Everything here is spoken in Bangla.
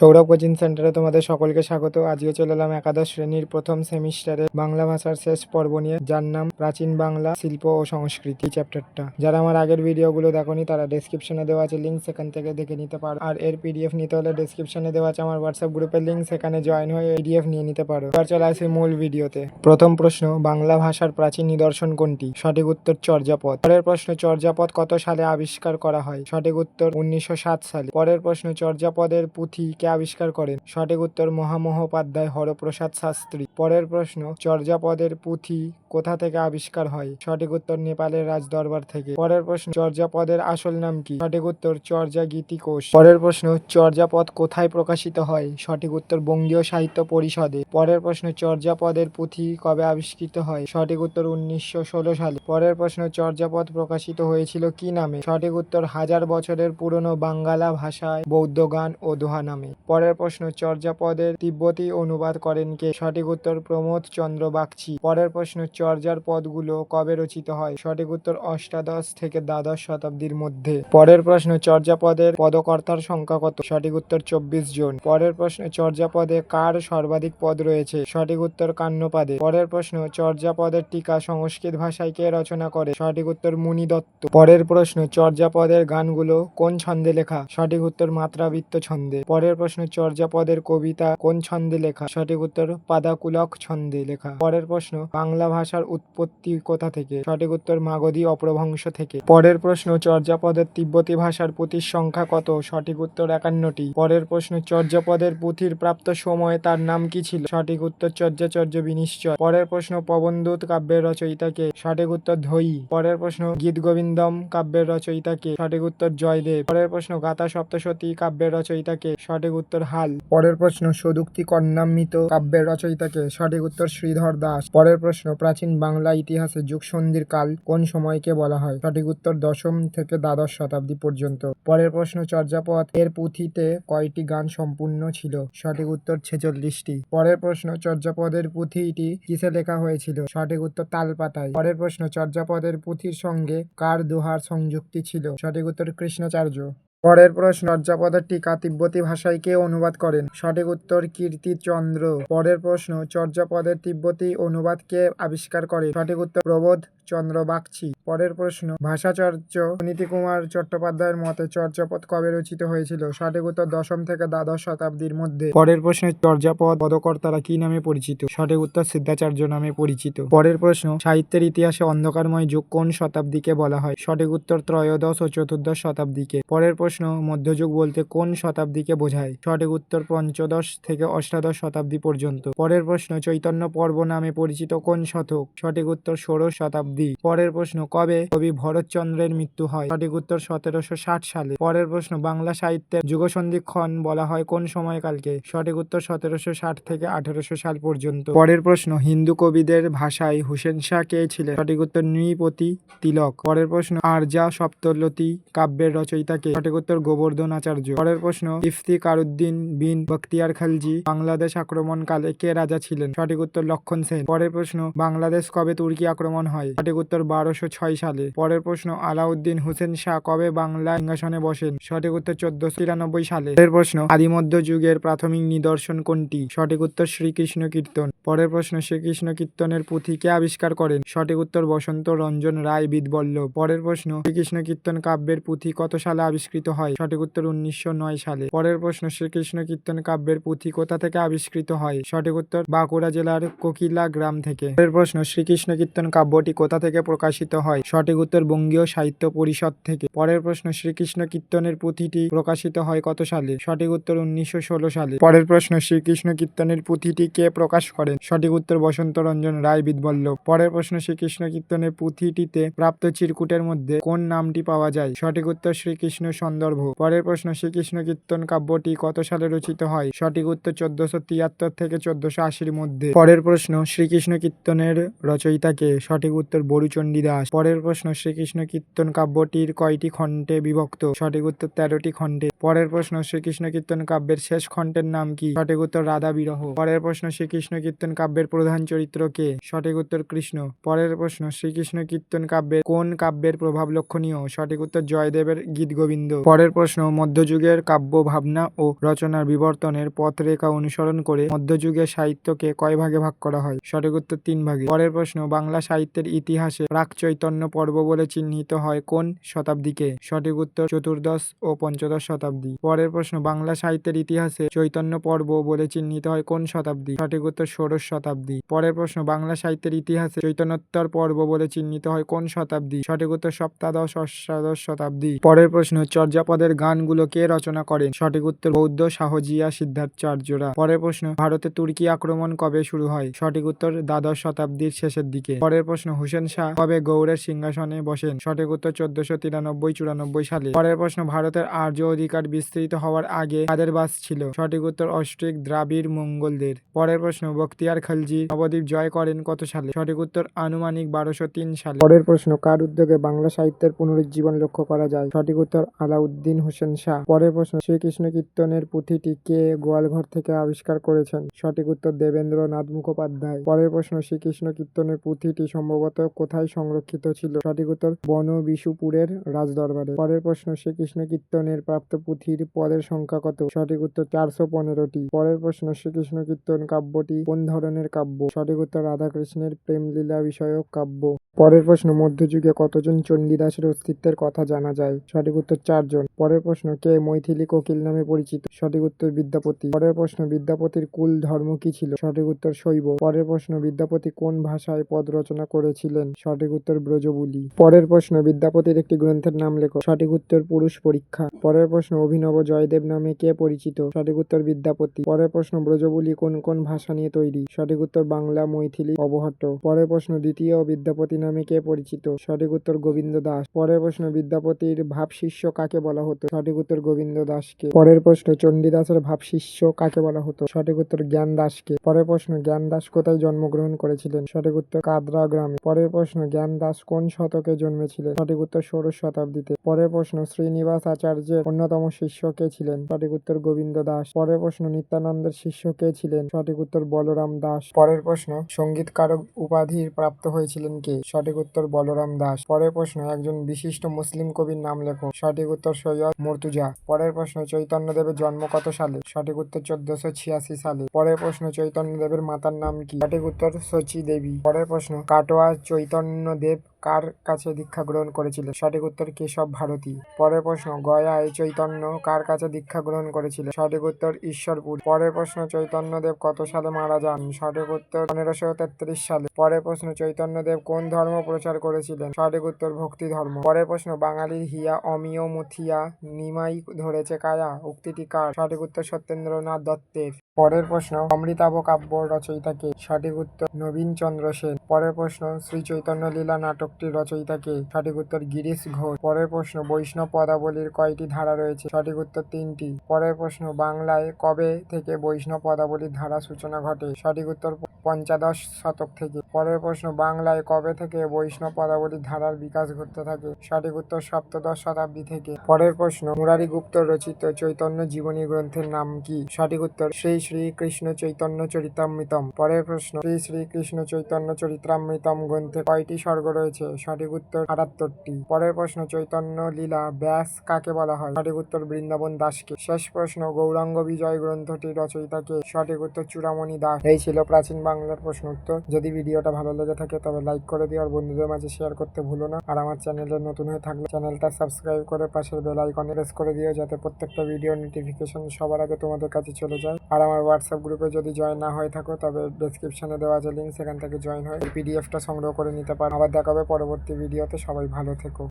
সৌরভ কোচিং সেন্টারে তোমাদের সকলকে স্বাগত। আজকে চলে এলাম একাদশ শ্রেণির প্রথম সেমিস্টারে বাংলা ভাষার শেষ পর্ব নিয়ে। যার নাম প্রাচীন বাংলা, শিল্প ও সংস্কৃতি চ্যাপ্টারটা যারা আমার আগের ভিডিওগুলো দেখোনি, তারা ডেসক্রিপশনে দেওয়া আছে লিঙ্ক সেখান থেকে দেখে নিতে পারো। আর এর পিডিএফ নিতে হলে ডেসক্রিপশনে দেওয়া আছে আমার হোয়াটসঅ্যাপ গ্রুপের লিঙ্ক সেখানে জয়েন হয়ে পিডিএফ নিয়ে নিতে পারো। এবার চলে আসি মূল ভিডিওতে। প্রথম প্রশ্ন, বাংলা ভাষার প্রাচীন নিদর্শন কোনটি? সঠিক উত্তর, চর্যাপদ। পরের প্রশ্ন, চর্যাপদ কত সালে আবিষ্কার করা হয়? সঠিক উত্তর, উনিশশো সাত সালে। পরের প্রশ্ন, চর্যাপদের পুঁথি কে আবিষ্কার করেন। সঠিক উত্তর মহামহোপাধ্যায় হরপ্রসাদ শাস্ত্রী। পরের প্রশ্ন, চর্যাপদের পুঁথি কোথা থেকে আবিষ্কার হয়? সঠিক উত্তর নেপালের রাজ দরবার থেকে। পরের প্রশ্ন, চর্যাপদের আসল নাম কি? সঠিক উত্তর চর্যা গীতি কোষ পরের প্রশ্ন, চর্যাপদ কোথায় প্রকাশিত হয়? সঠিক উত্তর, বঙ্গীয় সাহিত্য পরিষদে। পরের প্রশ্ন, চর্যাপদের পুঁথি কবে আবিষ্কৃত হয়? সঠিক উত্তর, উনিশশো ষোলো সালে। পরের প্রশ্ন, চর্যাপদ প্রকাশিত হয়েছিল কি নামে? সঠিক উত্তর, হাজার বছরের পুরনো বাঙ্গালা ভাষায় বৌদ্ধ গান ও দোহা নামে। পরের প্রশ্ন, চর্যাপদের তিব্বতী অনুবাদ করেন কে? সঠিক উত্তর প্রমোদ চন্দ্র বাগচি। পরের প্রশ্ন, চর্যার পদগুলো কবে রচিত হয়? সঠিক উত্তর অষ্টাদশ থেকে দ্বাদশ শতাব্দীর মধ্যে। পরের প্রশ্ন, চর্যাপদের পদকর্তার সংখ্যা কত? সঠিক উত্তর, চব্বিশ জন। পরের প্রশ্ন, চর্যাপদে কার সর্বাধিক পদ রয়েছে? সঠিক উত্তর কান্নপাদে পরের প্রশ্ন, চর্যাপদের টিকা সংস্কৃত ভাষায় কে রচনা করে? সঠিক উত্তর, মুনি দত্ত। পরের প্রশ্ন, চর্যাপদের গানগুলো কোন ছন্দে লেখা? সঠিক উত্তর, মাত্রাবৃত্ত ছন্দে। পরের প্রশ্ন চর্যাপদের কবিতা কোন ছন্দে লেখা? সঠিক উত্তর, পাদাকুলক ছন্দে লেখা। পরের প্রশ্ন, বাংলা ভাষার উৎপত্তি কোথা থেকে? সঠিক উত্তর, মাগধী অপ্রভংশ থেকে। পরের প্রশ্ন চর্যাপদের তিব্বতী ভাষার পুঁথির সংখ্যা কত? সঠিক উত্তর একান্নটি। পরের প্রশ্ন চর্যাপদের পুঁথির প্রাপ্ত সময়ে তার নাম কি ছিল? সঠিক উত্তর চর্যাচর্য বিনিশ্চয়। পরের প্রশ্ন, পবনদূত কাব্যের রচয়িতাকে সঠিক উত্তর ধৈ পরের প্রশ্ন, গীত গোবিন্দম কাব্যের রচয়িতাকে সঠিক উত্তর, জয়দেব। পরের প্রশ্ন, গাথা সপ্তশতী কাব্যের রচয়িতাকে সঠিক উত্তর হাল। পরের প্রশ্ন, সদুক্তি কন্যামৃত কাব্যের রচয়িতাকে সঠিক উত্তর শ্রীধর দাস। পরের প্রশ্ন, প্রাচীন বাংলা ইতিহাসে যুগ সন্ধির কাল কোন সময়কে বলা হয়? সঠিক উত্তর, দশম থেকে দ্বাদশ শতাব্দী পর্যন্ত। পরের প্রশ্ন, চর্যাপদ এর পুঁথিতে কয়টি গান সম্পূর্ণ ছিল? সঠিক উত্তর, ছেচল্লিশটি। পরের প্রশ্ন, চর্যাপদের পুঁথিটি কিসে লেখা হয়েছিল? সঠিক উত্তর, তালপাতায়। পরের প্রশ্ন, চর্যাপদের পুঁথির সঙ্গে কার দোহার সংযুক্তি ছিল? সঠিক উত্তর, কৃষ্ণাচার্য। পরের প্রশ্ন চর্যাপদের টিকা তিব্বতী ভাষায় কে অনুবাদ করেন? সঠিক উত্তর কীর্তিচন্দ্র। পরের প্রশ্ন চর্যাপদের তিব্বতী অনুবাদ কে আবিষ্কার করে? সঠিক উত্তর, প্রবোধ চন্দ্র বাগচি। পরের প্রশ্ন, ভাষাচর্য নীতিকুমার চট্টোপাধ্যায়ের মতে চর্যাপদ কবে রচিত হয়েছিল? সঠিক উত্তর দশম থেকে দ্বাদশ শতাব্দীর মধ্যে। পরের প্রশ্ন, চর্যাপদ পদকর্তারা কি নামে পরিচিত? সঠিক উত্তর, সিদ্ধাচার্য নামে পরিচিত। পরের প্রশ্ন, সাহিত্যের ইতিহাসে অন্ধকারময় যুগ কোন শতাব্দীকে বলা হয়? সঠিক উত্তর, ত্রয়োদশ ও চতুর্দশ শতাব্দীকে। পরের প্রশ্ন মধ্যযুগ বলতে কোন শতাব্দীকে বোঝায়? সঠিক উত্তর পঞ্চদশ থেকে অষ্টাদশ শতাব্দী পর্যন্ত। পরের প্রশ্ন, চৈতন্য পর্ব নামে পরিচিত কোন শতক? সঠিক উত্তর, ষোড়শ শতাব্দী। পরের প্রশ্ন, কবে কবি ভরতচন্দ্রের মৃত্যু হয়? সঠিক উত্তর, সতেরোশো ষাট সালে। পরের প্রশ্ন, বাংলা সাহিত্যের যুগসন্ধিক্ষণ বলা হয় কোন সময়কালকে? সঠিক উত্তর, সতেরোশো ষাট থেকে আঠেরোশো সাল পর্যন্ত। পরের প্রশ্ন, হিন্দু কবিদের ভাষায় হুসেন শাহ কে ছিলেন? সঠিক উত্তর, নৃপতি তিলক। পরের প্রশ্ন আরজা সপ্তলতি কাব্যের রচয়িতাকে সঠিক উত্তর গোবর্ধন আচার্য পরের প্রশ্ন ইফতিকার উদ্দিন বিন বখতিয়ার খালজি, বাংলাদেশ আক্রমণকালে কে রাজা ছিলেন? সঠিক উত্তর লক্ষণ সেন। পরের প্রশ্ন, বাংলাদেশ কবে তুর্কি আক্রমণ হয়? সঠিক উত্তর, বারোশো ছয় সালে। পরের প্রশ্ন, আলাউদ্দিন হুসেন শাহ কবে বাংলা সিংহাসনে বসেন? সঠিক উত্তর, চোদ্দশো তিরানব্বই সালে। পরের প্রশ্ন আদিমধ্য যুগের প্রাথমিক নিদর্শন কোনটি? সঠিক উত্তর, শ্রীকৃষ্ণ কীর্তন। পরের প্রশ্ন, শ্রীকৃষ্ণ কীর্তনের পুঁথি কে আবিষ্কার করেন? সঠিক উত্তর, বসন্ত রঞ্জন রায় বিদবল্লভ। পরের প্রশ্ন, শ্রীকৃষ্ণ কীর্তন কাব্যের পুঁথি কত সালে আবিষ্কৃত হয়। সঠিক উত্তর উনিশশো নয় সালে। পরের প্রশ্ন, শ্রীকৃষ্ণ কীর্তন কাব্যের পুঁথি কোথা থেকে আবিষ্কৃত হয়? সঠিক উত্তর, বাঁকুড়া জেলার কোকিলা গ্রাম থেকে। পরের প্রশ্ন, শ্রীকৃষ্ণ কীর্তন কাব্যটি কোথা থেকে প্রকাশিত হয়? সঠিক উত্তর, বঙ্গীয় সাহিত্য পরিষদ থেকে। পরের প্রশ্ন, শ্রীকৃষ্ণ কীর্তনের পুঁথিটি প্রকাশিত হয় কত সালে? সঠিক উত্তর, উনিশশো ষোলো সালে। পরের প্রশ্ন, শ্রীকৃষ্ণ কীর্তনের পুঁথিটি কে প্রকাশ করেন? সঠিক উত্তর, বসন্ত রঞ্জন রায়, বিদবল্লভ। পরের প্রশ্ন, শ্রীকৃষ্ণ কীর্তনের পুঁথিটিতে প্রাপ্ত চিরকুটের মধ্যে কোন নামটি পাওয়া যায়? সঠিক উত্তর, শ্রীকৃষ্ণ সন্দর্ভ। পরের প্রশ্ন, শ্রীকৃষ্ণ কীর্তন কাব্যটি কত সালে রচিত হয়? সঠিক উত্তর চোদ্দশো তিয়াত্তর থেকে চোদ্দশো আশির মধ্যে। পরের প্রশ্ন, শ্রীকৃষ্ণ কীর্তনের রচয়িতাকে সঠিক উত্তর, বরুচণ্ডী দাস। পরের প্রশ্ন, শ্রীকৃষ্ণ কীর্তন কাব্যটির কয়টি খণ্ডে বিভক্ত? সঠিক উত্তর, তেরোটি খণ্ডে। পরের প্রশ্ন, শ্রীকৃষ্ণ কীর্তন কাব্যের শেষ খণ্ডের নাম কি? সঠিক উত্তর, রাধা বিরহ। পরের প্রশ্ন, শ্রীকৃষ্ণ কীর্তন কাব্যের প্রধান চরিত্র কে? সঠিক উত্তর, কৃষ্ণ। পরের প্রশ্ন, শ্রীকৃষ্ণ কীর্তন কাব্যের কোন কাব্যের প্রভাব লক্ষণীয়? সঠিক উত্তর, জয়দেবের গীত গোবিন্দ পরের প্রশ্ন, মধ্যযুগের কাব্য ভাবনা ও রচনার বিবর্তনের পথরেখা অনুসরণ করে মধ্যযুগের সাহিত্যকে কয় ভাগে ভাগ করা হয়? সঠিক উত্তর তিন ভাগে। পরের প্রশ্ন, বাংলা সাহিত্যের ইতিহাসে প্রাক চৈতন্য পর্ব বলে চিহ্নিত হয় কোন শতাব্দীকে? সঠিক উত্তর, চতুর্দশ ও পঞ্চদশ শতাব্দী। পরের প্রশ্ন, বাংলা সাহিত্যের ইতিহাসে চৈতন্য পর্ব বলে চিহ্নিত হয় কোন শতাব্দী? সঠিক উত্তর, ষোড়শ শতাব্দী। পরের প্রশ্ন, বাংলা সাহিত্যের ইতিহাসে চৈতন্যোত্তর পর্ব বলে চিহ্নিত হয় কোন শতাব্দী? সঠিক উত্তর, সপ্তাদশ, অষ্টাদশ শতাব্দী। পরের প্রশ্ন চর্যাপদের গানগুলো কে রচনা করেন। সঠিক উত্তর বৌদ্ধ শাহজিয়া সিদ্ধার্থাচার্যরা। পরের প্রশ্ন, ভারতে তুর্কি আক্রমণ কবে শুরু হয়? সঠিক উত্তর, দ্বাদশ শতাব্দীর শেষের দিকে। পরের প্রশ্ন, হুসেন শাহ কবে গৌড়ের সিংহাসনে বসেন? সঠিক উত্তর, চোদ্দশো তিরানব্বই চুরানব্বই সালে। পরের প্রশ্ন, ভারতের আর্য অধিকার বিস্তৃত হওয়ার আগে কাদের বাস ছিল? সঠিক উত্তর অস্ট্রিক দ্রাবিড় মঙ্গলদের। পরের প্রশ্ন বক্তিয়ার খালজি নবদ্বীপ জয় করেন কত সালে? সঠিক উত্তর, আনুমানিক বারোশো তিন সালে। পরের প্রশ্ন, কার উদ্যোগে বাংলা সাহিত্যের পুনরুজ্জীবন লক্ষ্য করা যায়? সঠিক উত্তর আলাউদ্দিন হোসেন শাহ। পরের প্রশ্ন, শ্রীকৃষ্ণ কীর্তনের পুঁথিটি কে গোয়ালঘর থেকে আবিষ্কার করেছেন? সঠিক উত্তর, দেবেন্দ্রনাথ মুখোপাধ্যায়। পরের প্রশ্ন, শ্রীকৃষ্ণ কীর্তনের পুঁথিটি সম্ভবত কোথায় সংরক্ষিত ছিল? সঠিক উত্তর বন বিশুপুরের রাজদরবারে। পরের প্রশ্ন, শ্রীকৃষ্ণ কীর্তনের প্রাপ্ত পুঁথির পদের সংখ্যা কত? সঠিক উত্তর, চারশো পনেরোটি। পরের প্রশ্ন, শ্রীকৃষ্ণ কীর্তন কাব্যটি কোন ধরনের কাব্য? সঠিক উত্তর, রাধাকৃষ্ণের প্রেমলীলা বিষয়ক কাব্য। পরের প্রশ্ন, মধ্যযুগে কতজন চণ্ডীদাসের অস্তিত্বের কথা জানা যায়? সঠিক উত্তর চারজন পরের প্রশ্ন, কে মৈথিলী কোকিল নামে পরিচিত? সঠিক উত্তর, বিদ্যাপতি। পরের প্রশ্ন, বিদ্যাপতির কুল ধর্ম কি ছিল? সঠিক উত্তর, শৈব। পরের প্রশ্ন, বিদ্যাপতি কোন ভাষায় পদ রচনা করেছিলেন? সঠিক উত্তর, ব্রজবুলি। পরের প্রশ্ন, বিদ্যাপতির একটি গ্রন্থের নাম লেখো। সঠিক উত্তর, পুরুষ পরীক্ষা। পরের প্রশ্ন, অভিনব জয়দেব নামে কে পরিচিত? সঠিক উত্তর, বিদ্যাপতি। পরের প্রশ্ন, ব্রজবুলি কোন কোন ভাষা নিয়ে তৈরি? সঠিক উত্তর, বাংলা, মৈথিলি অবহট্ট পরের প্রশ্ন, দ্বিতীয়, বিদ্যাপতি নামে কে পরিচিত? সঠিক উত্তর, গোবিন্দ দাস। পরের প্রশ্ন, বিদ্যাপতির ভাবশিষ্য কাকে বলা হতো? সঠিক উত্তর গোবিন্দ দাসকে। পরের প্রশ্ন, চণ্ডীদাসের ভাবশিষ্য কাকে বলা হতো? সঠিক উত্তর, জ্ঞান দাসকে। পরের প্রশ্ন, জ্ঞান দাস কোথায় জন্মগ্রহণ করেছিলেন? সঠিক উত্তর, কাদরা গ্রামে। পরের প্রশ্ন, জ্ঞান দাস কোন শতকে জন্মেছিলেন? সঠিক উত্তর, ষোড়শ শতাব্দীতে। পরের প্রশ্ন, শ্রীনিবাস আচার্যের অন্যতম শিষ্য কে ছিলেন? সঠিক উত্তর, গোবিন্দ দাস। পরের প্রশ্ন, নিত্যানন্দের শিষ্য কে ছিলেন? সঠিক উত্তর, বলরাম দাস। পরের প্রশ্ন, সঙ্গীতকারক উপাধির প্রাপ্ত হয়েছিলেন কে? সঠিক উত্তর, বলরাম দাস। পরের প্রশ্ন, একজন বিশিষ্ট মুসলিম কবির নাম লেখো। সঠিক উত্তর সৈয়দ মর্তুজা। পরের প্রশ্ন চৈতন্য দেবের জন্ম কত সালে? সঠিক উত্তর, চোদ্দশো ছিয়াশি সালে। পরের প্রশ্ন চৈতন্য দেবের মাতার নাম কি? সঠিক উত্তর শচী দেবী পরের প্রশ্ন, কাটোয়া চৈতন্যদেব কার কাছে দীক্ষা গ্রহণ করেছিলেন সঠিক উত্তর কেশব ভারতী পরের প্রশ্ন গয়ায় চৈতন্য কার কাছে দীক্ষা গ্রহণ করেছিলেন সঠিক উত্তর, ঈশ্বরপুর। পরের প্রশ্ন, চৈতন্যদেব কত সালে মারা যান? সঠিক উত্তর, পনেরোশো তেত্রিশ সালে। পরের প্রশ্ন, চৈতন্যদেব কোন ধর্ম প্রচার করেছিলেন? সঠিক উত্তর, ভক্তি ধর্ম। পরের প্রশ্ন, বাঙালির হিয়া অমিয় মুথিয়া নিমাই ধরেছে কায়া? উক্তিটি কার? সঠিক উত্তর, সত্যেন্দ্রনাথ দত্তের। পরের প্রশ্ন অমৃতাভ কাব্য রচয়িতা কে সঠিক উত্তর নবীন চন্দ্র সেন। পরের প্রশ্ন, শ্রী চৈতন্য লীলা নাটকটির রচয়িতাকে সঠিক উত্তর গিরিশ ঘোষ। পরের প্রশ্ন, বৈষ্ণব পদাবলীর কয়টি ধারা রয়েছে? সঠিক উত্তর তিনটি। পরের প্রশ্ন, বাংলায় কবে থেকে বৈষ্ণব পদাবলীর ধারা সূচনা ঘটে? সঠিক উত্তর পঞ্চাদশ শতক থেকে। পরের প্রশ্ন, বাংলায় কবে থেকে বৈষ্ণব পদাবলীর ধারার বিকাশ ঘটতে থাকে? সঠিক উত্তর সপ্তদশ শতাব্দী থেকে। পরের প্রশ্ন মুরারি গুপ্ত রচিত চৈতন্য জীবনী গ্রন্থের নাম কি? সঠিক উত্তর, শ্রী শ্রী কৃষ্ণ চৈতন্য চরিতামৃতম। পরের প্রশ্ন, শ্রী শ্রী কৃষ্ণ চৈতন্য চরিতামৃতম গ্রন্থে কয়টি স্বর্গ রয়েছে? সঠিক উত্তর, আটাত্তরটি। পরের প্রশ্ন, চৈতন্য লীলা ব্যাস কাকে বলা হয়? সঠিক উত্তর, বৃন্দাবন দাসকে। শেষ প্রশ্ন, গৌরাঙ্গ বিজয় গ্রন্থটির রচয়িতাকে সঠিক উত্তর, চূড়ামণি দাস। এই ছিল প্রাচীন বাংলার প্রশ্ন উত্তর। যদি ভিডিওটা ভালো লেগে থাকে, তবে লাইক করে দিও আর বন্ধুদের মাঝে শেয়ার করতে ভুলো না। আর আমার চ্যানেলে নতুন হয়ে থাকলে চ্যানেলটা সাবস্ক্রাইব করে পাশের বেল আইকনে প্রেস করে দিও যাতে প্রত্যেকটা ভিডিও নোটিফিকেশন সবার আগে তোমাদের কাছে চলে যায়। আর আমার হোয়াটসঅ্যাপ গ্রুপে যদি জয়েন না হয়ে থাকো, তবে ডেসক্রিপশনে দেওয়া আছে লিঙ্ক সেখান থেকে জয়েন হয়ে পিডিএফটা সংগ্রহ করে নিতে পারো। আবার দেখাবে পরবর্তী ভিডিওতে সবাই ভালো থেকো।